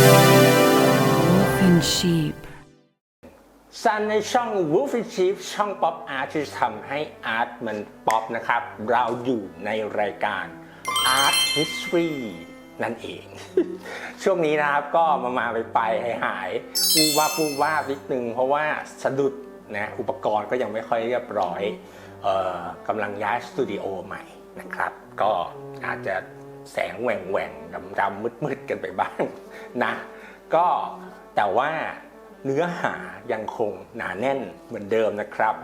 Wolf in sheep. ซันในช่อง Wolf and Chief ช่องป๊อปอาร์ตที่ทำให้อาร์ตมันป๊อปนะครับ เราอยู่ในรายการ Art History นั่นเอง ช่วงนี้นะครับก็มามาไปไปหายหายๆวูบวาบวูบวานิดนึงเพราะว่าสะดุดนะอุปกรณ์ก็ยังไม่ค่อยเรียบร้อยออกำลังย้ายสตูดิโอใหม่นะครับ ก็อาจจะ แสงแหว่งแหว่งดำดำมืดมืดๆกันไปบ้างนะ ก็แต่ว่าเนื้อหายังคงหนาแน่นเหมือนเดิมนะครับ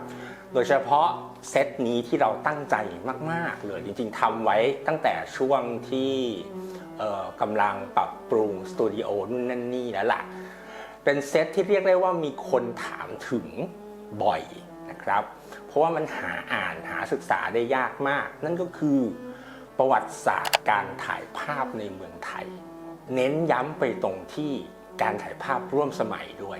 โดยเฉพาะเซตนี้ที่เราตั้งใจมาก ๆ เลยจริง ๆทำไว้ตั้งแต่ช่วงที่กำลังปรับปรุงสตูดิโอนู่นนั่นนี่แล้วล่ะ เป็นเซตที่เรียกได้ว่ามีคนถามถึงบ่อยนะครับ เพราะว่ามันหาอ่านหาศึกษาได้ยากมาก นั่นก็คือ ประวัติศาสตร์การถ่ายภาพในเมืองไทย เน้นย้ำไปตรงที่การถ่ายภาพร่วมสมัยด้วย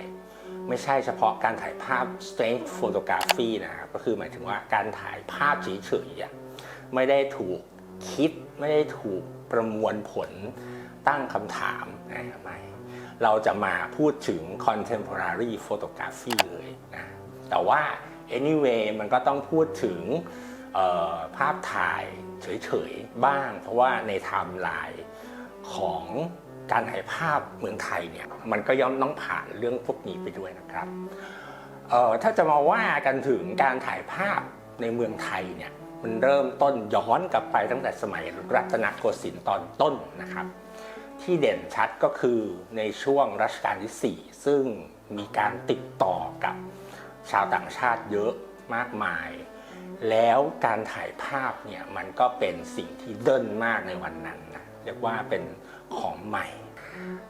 ไม่ใช่เฉพาะการถ่ายภาพ straight photography นะครับก็คือหมายถึงว่าการถ่ายภาพเฉยๆไม่ได้ถูกคิดไม่ได้ถูกประมวลผลตั้งคำถามนะไม่เราจะมาพูดถึง contemporary photography เลยนะแต่ว่า anyway มันก็ต้องพูดถึงภาพถ่าย เฉยๆบ้าง เพราะว่าในไทม์ไลน์ของการถ่ายภาพเมืองไทยเนี่ยมันก็ย่อมต้องผ่านเรื่องพวกนี้ไปด้วยนะครับเอ่อถ้าจะมาว่ากันถึงการถ่ายภาพในเมืองไทยเนี่ยมันเริ่มต้นย้อนกลับไปตั้งแต่สมัยรัตนโกสินทร์ตอนต้นนะครับ ที่เด่นชัดก็คือในช่วงรัชกาลที่ 4 ซึ่งมีการติดต่อกับชาวต่างชาติเยอะมากมาย แล้วการถ่ายภาพเนี่ยมันก็เป็นสิ่งที่เด่นมากในวันนั้นนะเรียกว่าเป็นของใหม่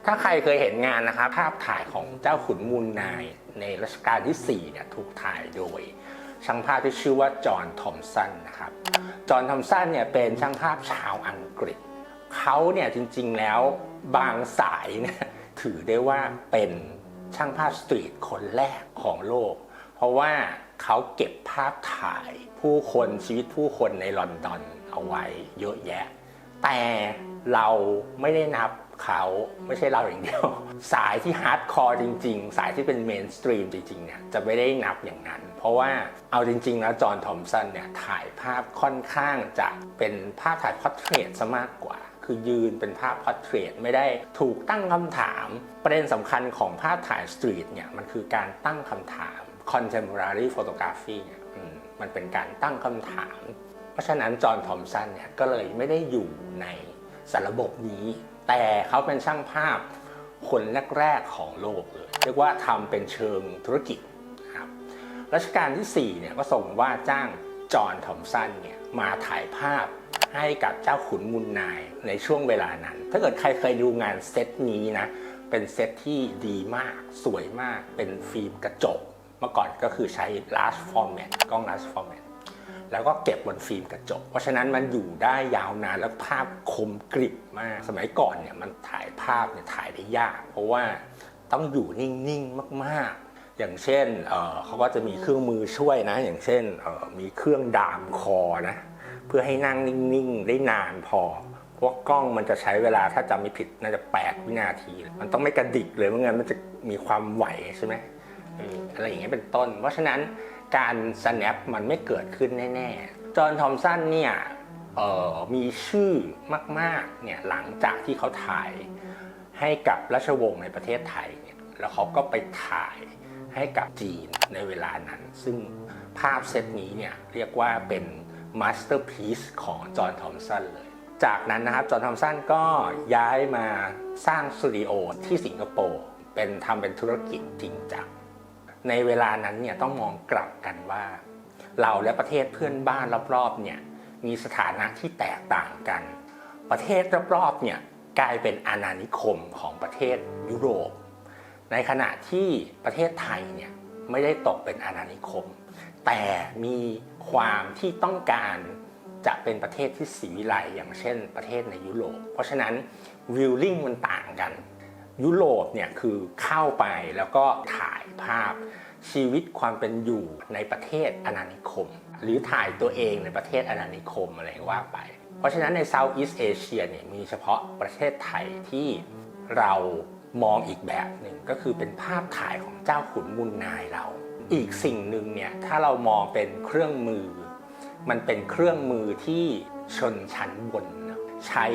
ถ้าใครเคยเห็นงานนะครับ ภาพถ่ายของเจ้าขุนมูลนายในรัชกาลที่4เนี่ยถูกถ่ายโดยช่างภาพที่ชื่อว่าจอห์นทอมสันนะครับ จอห์นทอมสันเนี่ยเป็นช่างภาพชาวอังกฤษ เขาเนี่ยจริงๆแล้วบางสายเนี่ยถือได้ว่าเป็นช่างภาพสตรีทคนแรกของโลก เพราะว่า เขาเก็บภาพถ่ายผู้คนชีวิตผู้คนในลอนดอนเอาไว้เยอะแยะ แต่เราไม่ได้นับเขาไม่ใช่เราอย่างเดียว สายที่ฮาร์ดคอร์จริง ๆ สายที่เป็นเมนสตรีมจริงๆเนี่ยจะไม่ได้นับอย่างนั้น เพราะว่าเอาจริง ๆ แล้วจอห์นทอมสันเนี่ยถ่ายภาพค่อนข้างจะเป็นภาพถ่ายพอร์เทรตซะมากกว่า คือยืนเป็นภาพพอร์เทรตไม่ได้ถูกตั้งคำถาม ประเด็นสำคัญของภาพถ่ายสตรีทเนี่ยมันคือการตั้งคำถาม contemporary photography เนี่ยมันเป็นการตั้งคำถาม เพราะฉะนั้นจอห์นทอมสันเนี่ยก็เลยไม่ได้อยู่ในสาระบบนี้ แต่เขาเป็นช่างภาพคนแรกๆของโลกเลย เรียกว่าทำเป็นเชิงธุรกิจครับรัชกาลที่4เนี่ยก็ส่งว่าจ้างจอห์นทอมสันเนี่ยมาถ่ายภาพให้กับเจ้าขุนมูลนายในช่วงเวลานั้น ถ้าเกิดใครเคยดูงานเซตนี้นะ เป็นเซตที่ดีมาก สวยมาก เป็นฟิล์มกระจก เมื่อก่อนก็คือใช้ large format กล้อง large format แล้วก็เก็บบนฟิล์มกระจก เพราะฉะนั้นมันอยู่ได้ยาวนานแล้วภาพคมกริบมาก สมัยก่อนเนี่ยมันถ่ายภาพเนี่ยถ่ายได้ยาก เพราะว่าต้องอยู่นิ่งๆมากๆ อย่างเช่นเเขาก็จะมีเครื่องมือช่วยนะ อย่างเช่นมีเครื่องดามคอนะ เพื่อให้นั่งนิ่งๆ ได้นานพอเพราะว่ากล้องมันจะใช้เวลาถ้าจำไม่ผิดน่าจะ 8 วินาที มันต้องไม่กระดิกเลยไม่งั้นมันจะมีความไหวใช่ไหม อะไรอย่างเงี้ยเป็นต้น เพราะฉะนั้นการ snap มันไม่เกิดขึ้นแน่ๆ จอห์นทอมสันเนี่ยมีชื่อมากๆเนี่ยหลังจากที่เขาถ่ายให้กับราชวงศ์ในประเทศไทยเนี่ยแล้วเขาก็ไปถ่ายให้กับจีนในเวลานั้น ซึ่งภาพเซตนี้เนี่ยเรียกว่าเป็นมาสเตอร์พีซของจอห์นทอมสันเลย จากนั้นนะครับจอห์นทอมสันก็ย้ายมาสร้างสตูดิโอที่สิงคโปร์เป็นทำเป็นธุรกิจจริงจัง ในเวลานั้นเนี่ยต้องมองกลับกันว่า เราและประเทศเพื่อนบ้านรอบๆเนี่ยมีสถานะที่แตกต่างกัน ประเทศรอบๆเนี่ยกลายเป็นอาณานิคมของประเทศยุโรป ในขณะที่ประเทศไทยเนี่ยไม่ได้ตกเป็นอาณานิคม แต่มีความที่ต้องการจะเป็นประเทศที่สีวิไลอย่างเช่น ประเทศในยุโรป เพราะฉะนั้นวิลลิ่งมันต่างกัน ยุโรปเนี่ยคือเข้าไปแล้วก็ถ่ายภาพชีวิตความเป็นอยู่ในประเทศอาณานิคม หรือถ่ายตัวเองในประเทศอาณานิคมอะไรว่าไป เพราะฉะนั้นใน Southeast Asia เนี่ยมีเฉพาะประเทศไทยที่เรามองอีกแบบหนึ่งก็คือเป็นภาพถ่ายของเจ้าขุนมูลนายเรา อีกสิ่งหนึ่งเนี่ยถ้าเรามองเป็นเครื่องมือ มันเป็นเครื่องมือที่ชนชั้นบน ใช้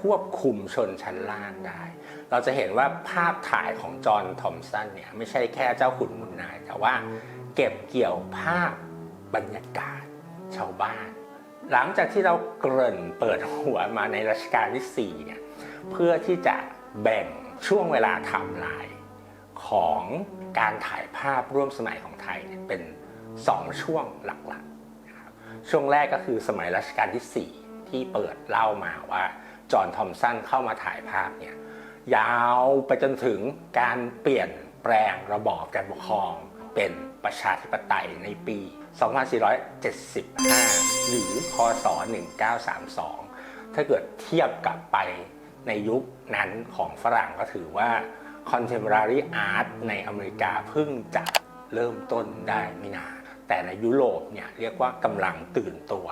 ควบคุมชนชั้นล่างได้ เราจะเห็นว่าภาพถ่ายของจอห์นทอมสันเนี่ยไม่ใช่แค่เจ้าขุนมูลนาย แต่ว่าเก็บเกี่ยวภาพบรรยากาศชาวบ้าน หลังจากที่เราเกริ่นเปิดหัวมาในรัชกาลที่4เนี่ยเพื่อที่จะแบ่งช่วงเวลาไทำลายของการถ่ายภาพร่วมสมัยของไทยเนี่ยเป็น 2 ช่วงหลักๆนะครับช่วงแรกก็คือสมัยรัชกาลที่ 4 ที่เปิดเล่ามาว่าจอห์นทอมสันเข้ามาถ่ายภาพเนี่ย ยาวไปจนถึงการเปลี่ยนแปลงระบอบการปกครอง เป็นประชาธิปไตยในปี 2475 หรือคศ 1932 ถ้าเกิดเทียบกับไปในยุคนั้นของฝรั่งก็ถือว่า contemporary art ในอเมริกาเพิ่งจะเริ่มต้นได้ไม่นานแต่ในยุโรปเนี่ยเรียกว่ากำลังตื่นตัว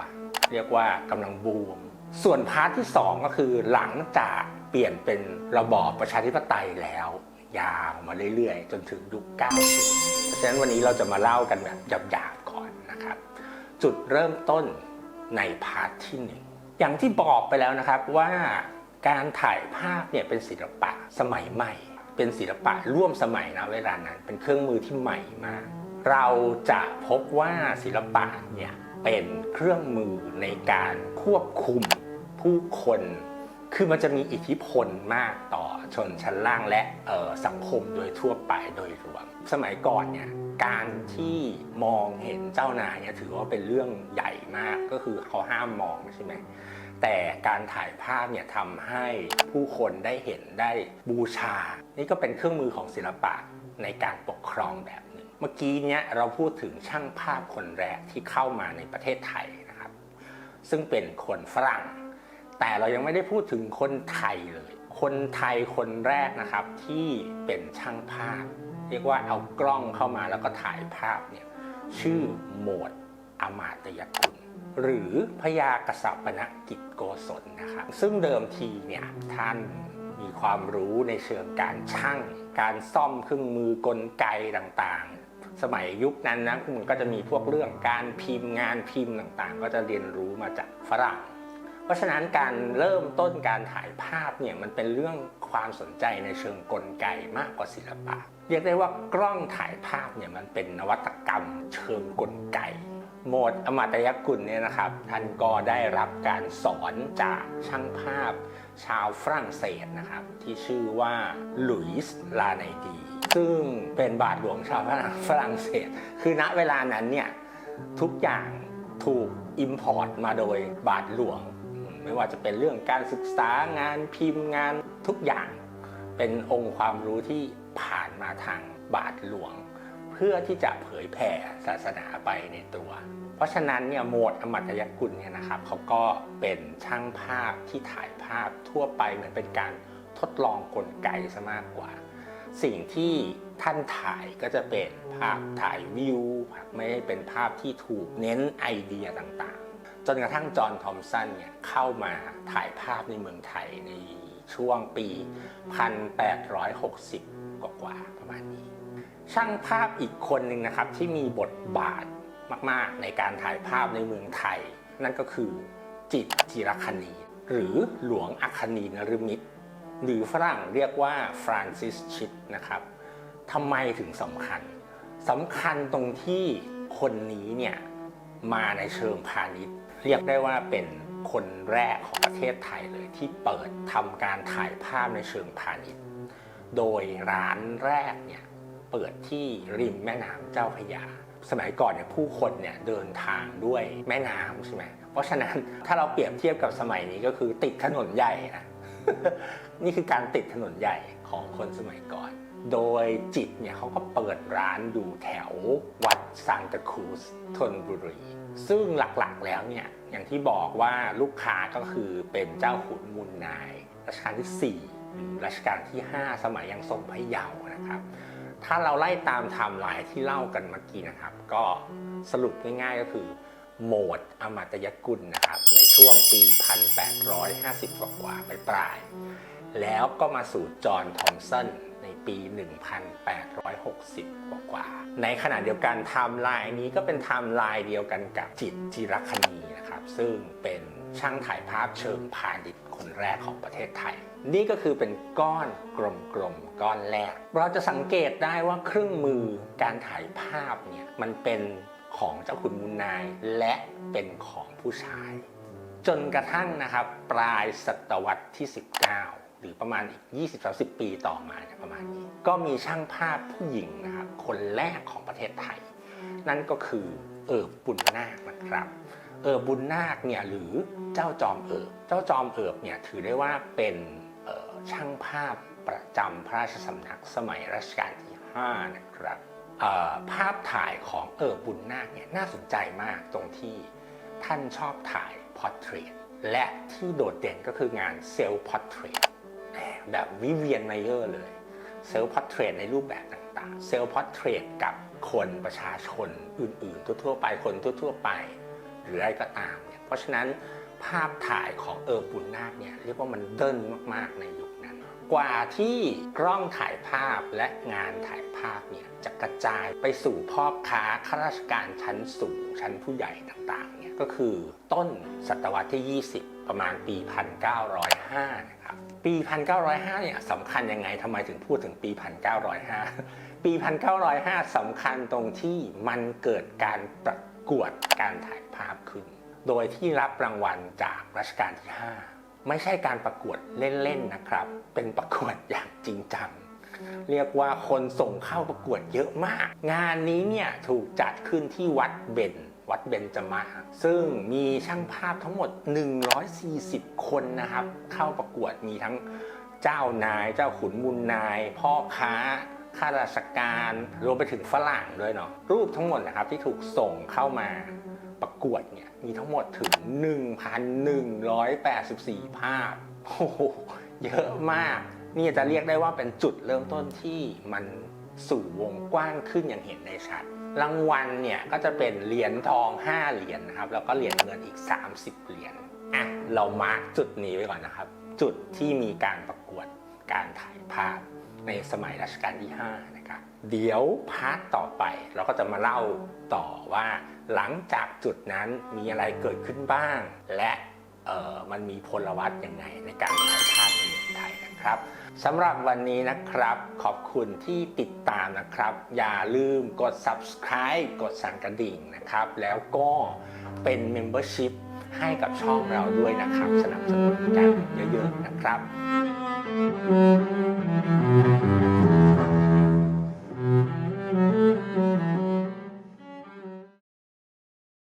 เรียกว่ากำลังบูม ส่วนพาร์ทที่ 2 ก็คือหลังจาก เปลี่ยนเป็นระบอบประชาธิปไตยแล้ว ยาวมาเรื่อยๆ จนถึงยุค 90 เพราะฉะนั้นวันนี้เราจะมาเล่ากันแบบหยาบๆก่อนนะครับ จุดเริ่มต้นในพาร์ทที่หนึ่งอย่างที่บอกไปแล้วนะครับว่าการถ่ายภาพเนี่ยเป็นศิลปะสมัยใหม่ เป็นศิลปะร่วมสมัยนะเวลานั้น เป็นเครื่องมือที่ใหม่มาก เราจะพบว่าศิลปะเนี่ยเป็นเครื่องมือในการควบคุมผู้คน คือมันจะมีอิทธิพลมากต่อชนชั้นล่างและสังคมโดยทั่วไปโดยรวม สมัยก่อนเนี่ยการที่มองเห็นเจ้านายเนี่ยถือว่าเป็นเรื่องใหญ่มากก็คือเขาห้ามมองใช่ไหมแต่การถ่ายภาพเนี่ยทำให้ผู้คนได้เห็นได้บูชา นี่ก็เป็นเครื่องมือของศิลปะในการปกครองแบบหนึ่งเมื่อกี้เนี้ยเราพูดถึงช่างภาพคนแรกที่เข้ามาในประเทศไทยนะครับ ซึ่งเป็นคนฝรั่ง แต่เรายังไม่ได้พูดถึงคนไทยเลย คนไทยคนแรกนะครับที่เป็นช่างภาพ เรียกว่าเอากล้องเข้ามาแล้วก็ถ่ายภาพเนี่ยชื่อโหมดอมาตยกุลหรือพยากษัปนกิจโกศลนะครับซึ่งเดิมทีเนี่ยท่านมีความรู้ในเชิงการช่าง การซ่อมเครื่องมือกลไกต่างๆ สมัยยุคนั้นนะมันก็จะมีพวกเรื่องการพิมพ์งานพิมพ์ต่างๆ ก็จะเรียนรู้มาจากฝรั่ง เพราะฉะนั้นการเริ่มต้นการถ่ายภาพเนี่ยมันเป็นเรื่องความสนใจในเชิงกลไกมากกว่าศิลปะ เรียกได้ว่ากล้องถ่ายภาพเนี่ยมันเป็นนวัตกรรมเชิงกลไกโหมดอมาตยกุลเนี่ยนะครับท่านก็ได้รับการสอนจากช่างภาพชาวฝรั่งเศสนะครับ ที่ชื่อว่าหลุยส์ลาไนดี ซึ่งเป็นบาทหลวงชาวฝรั่งเศส คือณเวลานั้นเนี่ยทุกอย่างถูกอิมพอร์ตมาโดยบาทหลวง ไม่ว่าจะเป็นเรื่องการศึกษางานพิมพ์งานทุกอย่าง เป็นองค์ความรู้ที่ผ่านมาทางบาทหลวง เพื่อที่จะเผยแผ่ศาสนาไปในตัว เพราะฉะนั้นเนี่ยโหมดอมัตยกุลเนี่ยนะครับเขาก็เป็นช่างภาพที่ถ่ายภาพทั่วไปเหมือนเป็นการทดลองกลไกซะมากกว่า สิ่งที่ท่านถ่ายก็จะเป็นภาพถ่ายวิวไม่ได้เป็นภาพที่ถูกเน้นไอเดียต่าง จนกระทั่งจอห์นทอมสันเนี่ยเข้ามาถ่ายภาพในเมืองไทยในช่วงปี 1860 กว่าๆประมาณนี้ ช่างภาพอีกคนหนึ่งนะครับที่มีบทบาทมากๆ ในการถ่ายภาพในเมืองไทย นั่นก็คือจิตรจิรคณี หรือหลวงอัคนีนฤมิตหรือฝรั่งเรียกว่าฟรานซิสชิดนะครับทำไมถึงสำคัญสำคัญตรงที่คนนี้เนี่ยมาในเชิงพาณิชย์ เรียกได้ว่าเป็นคนแรกของประเทศไทยเลยที่เปิดทำการถ่ายภาพในเชิงพาณิชย์ โดยร้านแรกเนี่ยเปิดที่ริมแม่น้ำเจ้าพระยา สมัยก่อนเนี่ยผู้คนเนี่ยเดินทางด้วยแม่น้ำใช่ไหมเพราะฉะนั้นถ้าเราเปรียบเทียบกับสมัยนี้ก็คือติดถนนใหญ่นะนี่คือการติดถนนใหญ่ของคนสมัยก่อน โดยจิตเนี่ยเขาก็เปิดร้านอยู่แถววัดซานตาครูสธนบุรี ซึ่งหลักๆแล้วเนี่ยอย่างที่บอกว่าลูกค้าก็คือเป็นเจ้าขุนมูลนายรัชกาลที่ 4 หรือรัชกาลที่ 5 สมัยยังทรงพระเยาว์นะครับ ถ้าเราไล่ตามไทม์ไลน์ที่เล่ากันเมื่อกี้นะครับ ก็สรุปง่ายๆก็คือโหมดอมตยกุลนะครับ ในช่วงปี 1850 กว่าๆปลายๆแล้วก็มาสู่จอห์นทอมสัน ในปี 1860 กว่ากว่าๆในขณะเดียวกันไทม์ไลน์นี้ก็เป็นไทม์ไลน์เดียวกันกับจิตจิรคณีนะครับ ซึ่งเป็นช่างถ่ายภาพเชิงพาณิชย์คนแรกของประเทศไทย นี่ก็คือเป็นก้อนกลมๆก้อนแรก เราจะสังเกตได้ว่าเครื่องมือการถ่ายภาพเนี่ยมันเป็นของเจ้าคุณมุนนายและเป็นของผู้ชาย จนกระทั่งนะครับ ปลายศตวรรษที่ 19 หรือประมาณอีก 20-30 ปีต่อมาเนี่ยประมาณนี้ ก็มีช่างภาพผู้หญิงนะครับคนแรกของประเทศไทย นั่นก็คือเอิบบุญนาคนะครับ เอิบบุญนาคเนี่ยหรือเจ้าจอมเอิบ เจ้าจอมเอิบเนี่ยถือได้ว่าเป็นเอ่อช่างภาพประจำพระราชสำนักสมัยรัชกาลที่ 5 นะครับเอ่อภาพถ่ายของเอิบบุญนาคเนี่ยน่าสนใจมากตรงที่ท่านชอบถ่ายพอร์เทรตและที่โดดเด่นก็คืองานเซลล์พอร์เทรต แบบวิเวียนไมเยอร์เลยเซลล์พอร์เทรตในรูปแบบต่างๆเซลล์พอร์เทรตกับคนประชาชนอื่น ๆ ทั่วๆไปคนทั่ว ๆ ไป หรืออะไรก็ตามเนี่ยเพราะฉะนั้นภาพถ่ายของเออบุญนาคเนี่ยเรียกว่ามันเดินมากๆในยุคนั้น กว่าที่กล้องถ่ายภาพและงานถ่ายภาพเนี่ยจะกระจายไปสู่พ่อค้าข้าราชการชั้นสูงชั้นผู้ใหญ่ต่างๆเนี่ยก็คือต้นศตวรรษที่ 20 ประมาณปี 1905 นะครับ ปี 1905 เนี่ยสำคัญยังไงทำไมถึงพูดถึงปี 1905 ปี 1905สำคัญตรงที่มันเกิดการประกวดการถ่ายภาพขึ้น โดยที่รับรางวัลจากรัชกาลที่ 5 ไม่ใช่การประกวดเล่นๆนะครับ เป็นประกวดอย่างจริงจังเรียกว่าคนส่งเข้าประกวดเยอะมาก งานนี้เนี่ยถูกจัดขึ้นที่วัดเบน วัดเบนจมาศซึ่งมีช่างภาพทั้งหมด 140 คนนะครับ เข้าประกวดมีทั้งเจ้านาย เจ้าขุนมูลนาย พ่อค้าข้าราชการรวมไปถึงฝรั่งด้วยเนาะรูปทั้งหมดนะครับที่ถูกส่งเข้ามาประกวดเนี่ยมีทั้งหมดถึง 1,184 ภาพโอ้โหเยอะมาก นี่จะเรียกได้ว่าเป็นจุดเริ่มต้นที่มัน สู่วงกว้างขึ้นอย่างเห็นได้ชัด รางวัลเนี่ยก็จะเป็นเหรียญทอง 5 เหรียญนะครับ แล้วก็เหรียญเงินอีก 30 เหรียญอะเรามาร์กจุดนี้ไว้ก่อนนะครับ จุดที่มีการประกวดการถ่ายภาพในสมัยรัชกาลที่ 5 นะครับ เดี๋ยวพาร์ทต่อไปเราก็จะมาเล่าต่อว่า หลังจากจุดนั้นมีอะไรเกิดขึ้นบ้าง และเออมันมีพลวัตยังไงในการถ่าย ครับสำหรับวันนี้นะครับ ขอบคุณที่ติดตามนะครับ อย่าลืมกด subscribe กดสั่นกระดิ่งนะครับ แล้วก็เป็น membership ให้กับช่องเราด้วยนะครับ สนับสนุนกันเยอะๆนะครับ